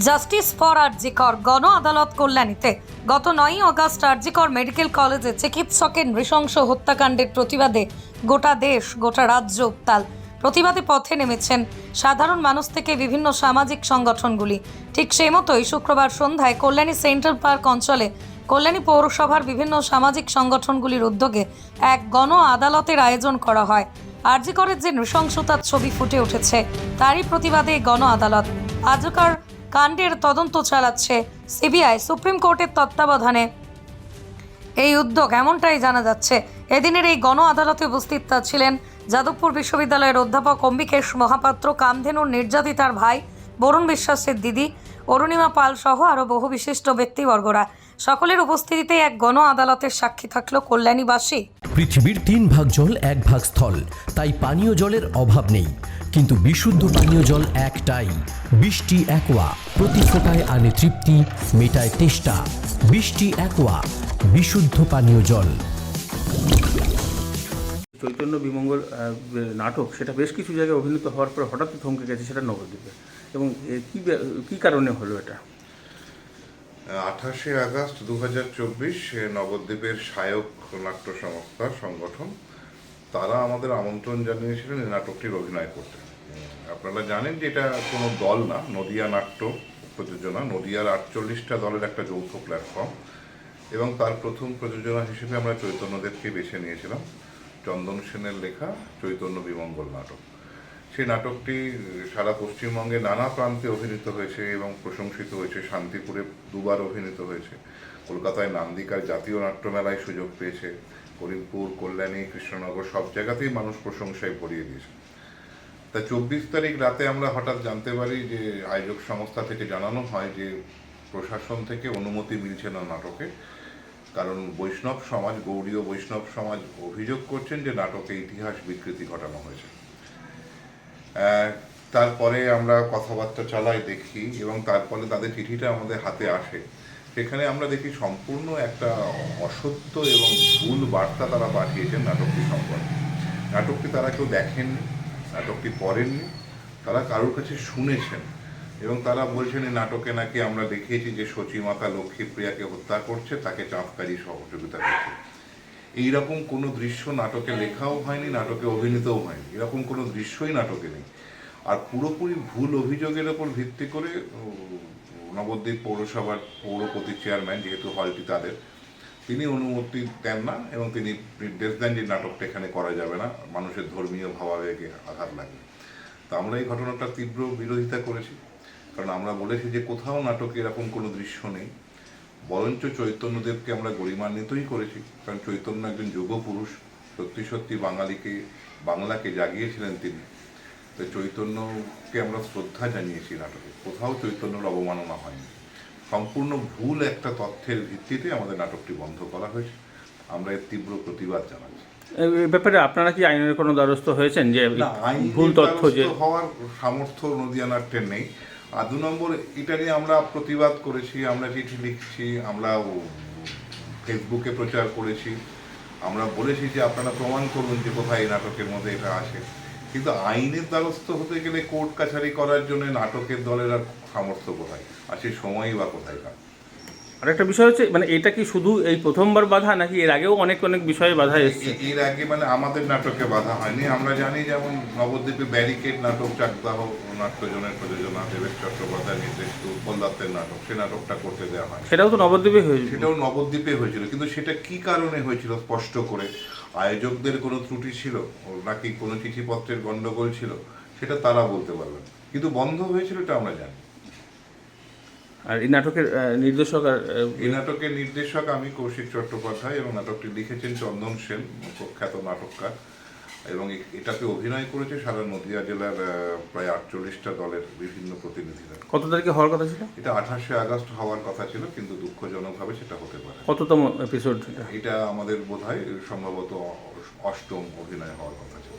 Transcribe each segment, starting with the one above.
Justice for RG Kar গণ আদালত কল্যাণীতে গত নয়ই অগস্ট আরজিকর মেডিকেল কলেজে চিকিৎসকের নৃশংস হত্যাকাণ্ডের প্রতিবাদে গোটা দেশ, গোটা রাজ্য উত্তাল। প্রতিবাদে পথে নেমেছেন সাধারণ মানুষ থেকে বিভিন্ন সামাজিক সংগঠনগুলি। ঠিক সেই মতোই শুক্রবার সন্ধ্যায় কল্যাণী সেন্ট্রাল পার্ক অঞ্চলে কল্যাণী পৌরসভার বিভিন্ন সামাজিক সংগঠনগুলির উদ্যোগে এক গণ আদালতের আয়োজন করা হয়। আরজিকরের যে নৃশংসতার ছবি ফুটে উঠেছে, তারই প্রতিবাদে গণ আদালত। আজকার কাণ্ডের তদন্ত চালাচ্ছে সিবিআই, সুপ্রিম কোর্টের তত্ত্বাবধানে। এই উদ্যোগ এমনটাই জানা যাচ্ছে। এদিনের এই গণ আদালতে উপস্থিত ছিলেন যাদবপুর বিশ্ববিদ্যালয়ের অধ্যাপক অম্বিকেশ মহাপাত্র, কামধেনুর নির্যাতিতার ভাই বরুণ বিশ্বাসের দিদি, অরুণিমা পাল সহ আরও বহু বিশিষ্ট ব্যক্তিবর্গরা। সকলের উপস্থিতিতে এক গণ আদালতের সাক্ষী থাকল কল্যাণীবাসী। পৃথিবীর তিন ভাগ জল এক ভাগ স্থল, তাই পানীয় জলের অভাব নেই। কিন্তু বিশুদ্ধ পানীয় জল একটাই। বৃষ্টি একোয়া প্রতি ফোটায় আনে তৃপ্তি মেটায় তেষ্টা। বৃষ্টি একোয়া বিশুদ্ধ পানীয় জল। চৈতন্য বিমঙ্গল নাটক সেটা বেশ কিছু জায়গায় অভিনীত হওয়ার পর হঠাৎ থমকে গেছে সেটা নবদ্বীপে। এবং কি কি কারণে হলো এটা? আঠাশে আগস্ট দু হাজার চব্বিশ নবদ্বীপের সায়ক নাট্য সংস্থা সংগঠন তারা আমাদের আমন্ত্রণ জানিয়েছিলেন এই নাটকটির অভিনয় করতে। আপনারা জানেন যে এটা কোনো দল না, নদিয়া নাট্য প্রযোজনা। নদিয়ার আটচল্লিশটা দলের একটা যৌথ প্ল্যাটফর্ম। এবং তার প্রথম প্রযোজনা হিসেবে আমরা চৈতন্যদেবকে বেছে নিয়েছিলাম। চন্দন সেনের লেখা চৈতন্য বিমঙ্গল নাটক। সেই নাটকটি সারা পশ্চিমবঙ্গে নানা প্রান্তে অভিনীত হয়েছে এবং প্রশংসিত হয়েছে। শান্তিপুরে দুবার অভিনীত হয়েছে। কলকাতায় নান্দিকার জাতীয় নাট্যমেলায় সুযোগ পেয়েছে। করিমপুর কল্যাণী, কৃষ্ণনগর, সব জায়গাতেই মানুষ প্রশংসায় ভরিয়ে দিয়েছে। তা চব্বিশ তারিখ রাতে আমরা হঠাৎ জানতে পারি যে আয়োজক সংস্থা থেকে জানানো হয় যে প্রশাসন থেকে অনুমতি মিলছে না নাটকে, কারণ বৈষ্ণব সমাজ গৌড়ীয় বৈষ্ণব সমাজ অভিযোগ করছেন যে নাটকে ইতিহাস বিকৃতি ঘটানো হয়েছে। তারপরে আমরা কথাবার্তা চালাই দেখি এবং তারপরে তাদের চিঠিটা আমাদের হাতে আসে। সেখানে আমরা দেখি সম্পূর্ণ একটা অসত্য এবং ভুল বার্তা তারা পাঠিয়েছেন নাটকটি সম্পর্কে। নাটকটি তারা কেউ দেখেননি, নাটকটি পড়েননি, তারা কারোর কাছে শুনেছেন এবং তারা বলছেন এই নাটকে নাকি আমরা দেখিয়েছি যে সচিমাতা লক্ষ্মীপ্রিয়াকে হত্যা করছে, তাকে চাঁদকারী সহযোগিতা করছে। এইরকম কোনো দৃশ্য নাটকে লেখাও হয়নি, নাটকে অভিনীতও হয়নি। এরকম কোনো দৃশ্যই নাটকে নেই। আর পুরোপুরি ভুল অভিযোগের ওপর ভিত্তি করে নবদ্বীপ পৌরসভার পৌরপতি চেয়ারম্যান যেহেতু হলটি তাদের, তিনি অনুমতি দেন না এবং তিনি নির্দেশ দেন যে নাটকটা এখানে করা যাবে না, মানুষের ধর্মীয় ভাবাবেগে আঘাত লাগে। তা আমরা এই ঘটনাটা তীব্র বিরোধিতা করেছি। কারণ আমরা বলেছি যে কোথাও নাটকে এরকম কোনো দৃশ্য নেই। বরঞ্চ চৈতন্যদেবকে আমরা গরিমান্বিতই করেছি। কারণ চৈতন্য একজন যুগ পুরুষ সত্যি সত্যি বাঙালিকে, বাংলাকে জাগিয়েছিলেন তিনি। তো চৈতন্যকে আমরা শ্রদ্ধা জানিয়েছি নাটকে। কোথাও চৈতন্যর অবমাননা হয়নি। সম্পূর্ণ ভুল একটা তথ্যের ভিত্তিতে আমাদের নাটকটি বন্ধ করা হয়েছে। আমরা এর তীব্র প্রতিবাদ জানাচ্ছি। ব্যাপারে আপনারা কি আইনের কোনো দ্বারস্থ হয়েছেন যে ভুল তথ্য যে হওয়ার সামর্থ্য নদিয়া নাট্যের নেই। আর দু নম্বর এটা নিয়ে আমরা প্রতিবাদ করেছি আমরা চিঠি লিখছি আমরা ফেসবুকে প্রচার করেছি। আমরা বলেছি যে আপনারা প্রমাণ করুন যে কোথায় এই নাটকের মধ্যে এটা আসে কিন্তু আইনের দ্বারস্থ হতে গেলে কোর্ট কাছারি করার জন্য নাটকের দলের আর সামর্থ্য কোথায়? আর সেই সময়ই বা কোথায় কার আরেকটা বিষয় হচ্ছে মানে এটা কি শুধু এই প্রথমবার বাধা নাকি এর আগেও অনেক অনেক বিষয়ে বাধা এসছে? এর আগে মানে আমাদের নাটকে বাধা হয়নি। আমরা জানি যেমন নবদ্বীপে ব্যারিকেড নাটক চাকদাহ নাট্যজনের প্রযোজনা দেবেশ চট্টোপাধ্যায় উৎপল দত্তের নাটক সে নাটকটা করতে দেওয়া হয় সেটাও তো নবদ্বীপে হয়েছে সেটাও নবদ্বীপে হয়েছিল। কিন্তু সেটা কি কারণে হয়েছিল স্পষ্ট করে? আয়োজকদের কোনো ত্রুটি ছিল? নাকি কোনো চিঠিপত্রের গন্ডগোল ছিল? সেটা তারা বলতে পারবেন। কিন্তু বন্ধ হয়েছিল এটা আমরা জানি। আর এই নাটকের নির্দেশক আর এই নাটকের নির্দেশক আমি কৌশিক চট্টোপাধ্যায় এবং নাটকটি লিখেছেন চন্দন সেন প্রখ্যাত নাটককার। এবং এটাতে অভিনয় করেছে সারা নদিয়া জেলার প্রায় আটচল্লিশটা দলের বিভিন্ন প্রতিনিধিরা। কত তারিখে হওয়ার কথা ছিল? এটা আঠাশে আগস্ট হওয়ার কথা ছিল কিন্তু দুঃখজনকভাবে সেটা হতে পারে। কততম এপিসোড এটা আমাদের বোধহয় সম্ভবত অষ্টম অভিনয় হওয়ার কথা ছিল।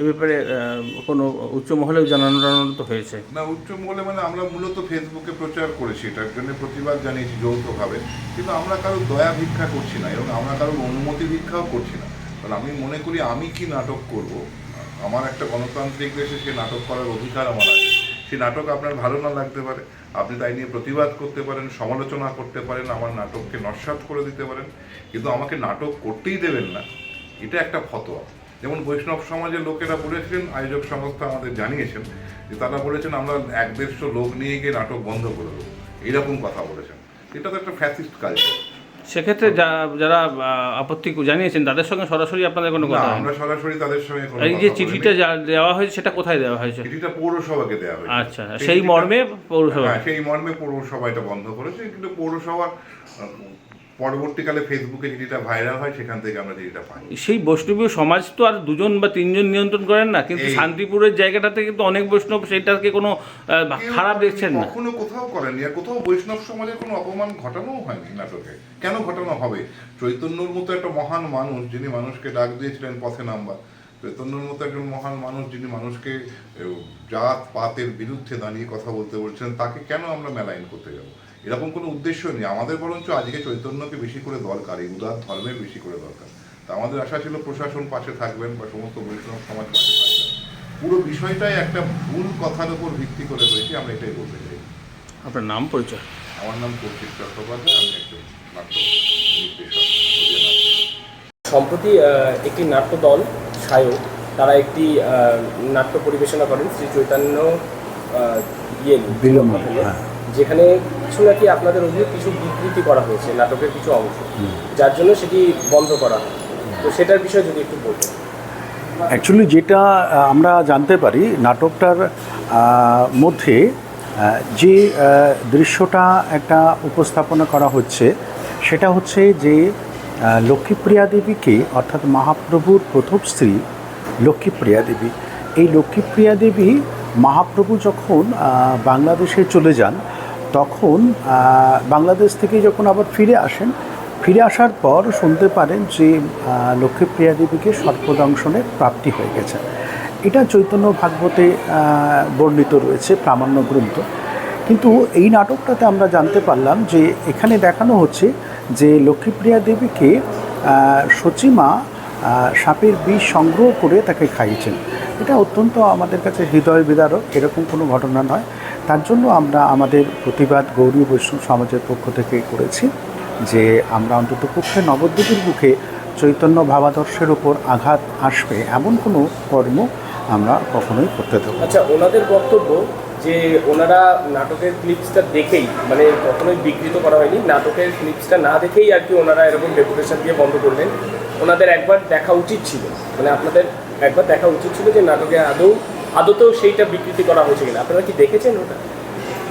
এ ব্যাপারে কোনো উচ্চ মহলেও জানানো টানানো তো হয়েছে? না উচ্চ মহলে মানে আমরা মূলত ফেসবুকে প্রচার করেছি এটার জন্য প্রতিবাদ জানিয়েছি যৌথভাবে। কিন্তু আমরা কারও দয়া ভিক্ষা করছি না এবং আমরা কারোর অনুমতি ভিক্ষাও করছি না। কারণ আমি মনে করি আমি কি নাটক করব? আমার একটা গণতান্ত্রিক দেশে সে নাটক করার অধিকার আমার আছে। সেই নাটক আপনার ভালো না লাগতে পারে। আপনি তাই নিয়ে প্রতিবাদ করতে পারেন, সমালোচনা করতে পারেন, আমার নাটককে নস্বাত করে দিতে পারেন। কিন্তু আমাকে নাটক করতেই দেবেন না। এটা একটা ফতোয়া। যেমন বৈষ্ণব সমাজের লোকেরা বলেছিলেন আয়োজক সংস্থা আমাদের জানিয়েছেন যে তারা বলেছেন, আমরা এক দেড়শো লোক নিয়ে গিয়ে নাটক বন্ধ করে দেবো। এরকম কথা বলেছেন। এটা তো একটা ফ্যাসিস্ট কালচার সেক্ষেত্রে যা- যারা আপত্তি জানিয়েছেন তাদের সঙ্গে সরাসরি আপনাদের কোনো কথা আমরা সরাসরি তাদের সঙ্গে এই যে চিঠিটা যা- দেওয়া হয়েছে সেটা কোথায় দেওয়া হয়েছে? চিঠিটা পৌরসভাকে দেওয়া হয়েছে। আচ্ছা সেই মর্মে পৌরসভা হ্যাঁ সেই মর্মে পৌরসভা এটা বন্ধ করেছে কিন্তু পৌরসভা পরবর্তীকালে ফেসবুকে যেটা ভাইরাল হয় সেখান থেকে আমরা যেটা পাই। সেই বৈষ্ণবীয় সমাজ তো আর দুজন বা তিনজন নিয়ন্ত্রণ করেন না কিন্তু শান্তিপুরের জায়গাটাতে কিন্তু অনেক বৈষ্ণব সেটাকে কোনো খারাপ দেখছেন না। কখনো কোথাও করেনি আর কোথাও বৈষ্ণব সমাজের কোনো অপমান ঘটানোও হয়নি নাটকে। কেন ঘটানো হবে? চৈতন্যর মতো একটা মহান মানুষ যিনি মানুষকে ডাক দিয়েছিলেন পথে নাম্বার চৈতন্যর মতো একজন মহান মানুষ যিনি মানুষকে জাত পাতের বিরুদ্ধে দাঁড়িয়ে কথা বলতে বলছেন তাকে কেন আমরা মেলাইন করতে যাব? এরকম কোনো উদ্দেশ্য নেই। আমাদের বরঞ্চ আজকে চৈতন্যকে বেশি করে দরকার এই উদার ধর্মের বেশি করে দরকার। তা আমাদের আশা ছিল প্রশাসন পাশে থাকবেন বা সমস্ত বৈষ্ণব সমাজ পাশে থাকবেন। পুরো বিষয়টাই একটা ভুল কথার উপর ভিত্তি করে হয়েছে আমরা এটাই বলতে চাই। আপনার নাম পরিচয়? আমার নাম কৌশিক চট্টোপাধ্যায় আমি একজন নাট্য নির্দেশক। নদিয়া নাট্য দল সায়ক তারা একটি নাট্য পরিবেশনা করেন শ্রী চৈতন্য ইয়ে যেখানে কিছু নাকি আপনাদের অভিযোগ কিছু বিকৃতি করা হয়েছে নাটকের কিছু অংশ। যার জন্য সেটি বন্ধ করা হয়। তো সেটার বিষয়ে যদি একটু বলতেন। অ্যাকচুয়ালি যেটা আমরা জানতে পারি নাটকটার মধ্যে যে দৃশ্যটা একটা উপস্থাপনা করা হচ্ছে সেটা হচ্ছে যে লক্ষ্মীপ্রিয়া দেবীকে অর্থাৎ মহাপ্রভুর প্রথম স্ত্রী লক্ষ্মীপ্রিয়া দেবী এই লক্ষ্মীপ্রিয়া দেবী মহাপ্রভু যখন বাংলাদেশে চলে যান তখন বাংলাদেশ থেকে যখন আবার ফিরে আসেন, ফিরে আসার পর শুনতে পারেন যে লক্ষ্মীপ্রিয়া দেবীকে সর্পদংশনের প্রাপ্তি হয়ে গেছে। এটা চৈতন্য ভাগবতে বর্ণিত রয়েছে, প্রামাণ্য গ্রন্থ। কিন্তু এই নাটকটাতে আমরা জানতে পারলাম যে, এখানে দেখানো হচ্ছে যে, লক্ষ্মীপ্রিয়া দেবীকে সচিমা সাপের বিষ সংগ্রহ করে তাকে খাইয়েছেন। এটা অত্যন্ত আমাদের কাছে হৃদয় বিদারক, এরকম কোনো ঘটনা নয়। তার জন্য আমরা আমাদের প্রতিবাদ গৌরী বৈষ্ণব সমাজের পক্ষ থেকে করেছি যে আমরা অন্তত পক্ষে নবদ্বীপের বুকে চৈতন্য ভাবাদর্শের উপর আঘাত আসবে এমন কোনো কর্ম আমরা কখনোই করতে দেবো আচ্ছা ওনাদের বক্তব্য যে ওনারা নাটকের ক্লিপসটা দেখেই মানে কখনোই বিকৃত করা হয়নি, নাটকের ক্লিপসটা না দেখেই আর কি ওনারা এরকম ডেপুটেশন দিয়ে বন্ধ করলেন। ওনাদের একবার দেখা উচিত ছিল মানে আপনাদের একবার দেখা উচিত ছিল যে নাটকে আদৌ আদতেও সেইটা বিকৃতি করা হয়েছে কিনা? আপনারা কি দেখেছেন ওটা?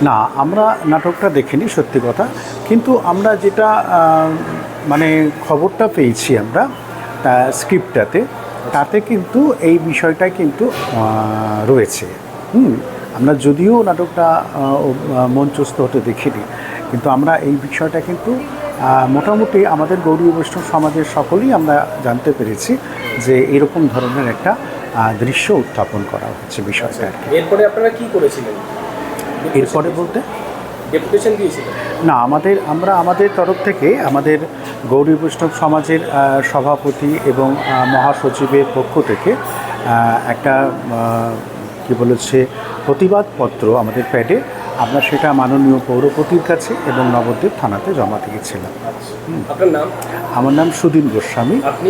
না, আমরা নাটকটা দেখিনি, সত্যি কথা। কিন্তু আমরা যেটা মানে খবরটা পেয়েছি আমরা স্ক্রিপ্টটাতে, তাতে কিন্তু এই বিষয়টা কিন্তু রয়েছে। হুম, আমরা যদিও নাটকটা মঞ্চস্থ হতে দেখিনি, কিন্তু আমরা এই বিষয়টা কিন্তু মোটামুটি আমাদের গৌরী বৈষ্ণব সমাজের সকলেই আমরা জানতে পেরেছি যে এরকম ধরনের একটা দৃশ্য উত্থাপন করা হচ্ছে বিষয়টা আর কি এরপরে আপনারা কি করেছিলেন? এরপরে বলতে? ডেপুটেশন দিয়েছিলেন? না আমাদের আমরা আমাদের তরফ থেকে আমাদের গৌরী বৈষ্ণব সমাজের সভাপতি এবং মহাসচিবের পক্ষ থেকে একটা কি বলেছে প্রতিবাদপত্র আমাদের প্যাডে। আমরা সেটা মাননীয় পৌরপতির কাছে এবং নবদ্বীপ থানাতে জমা দিয়েছিলাম। আপনার নাম? আমার নাম সুদীন গোস্বামী। আপনি?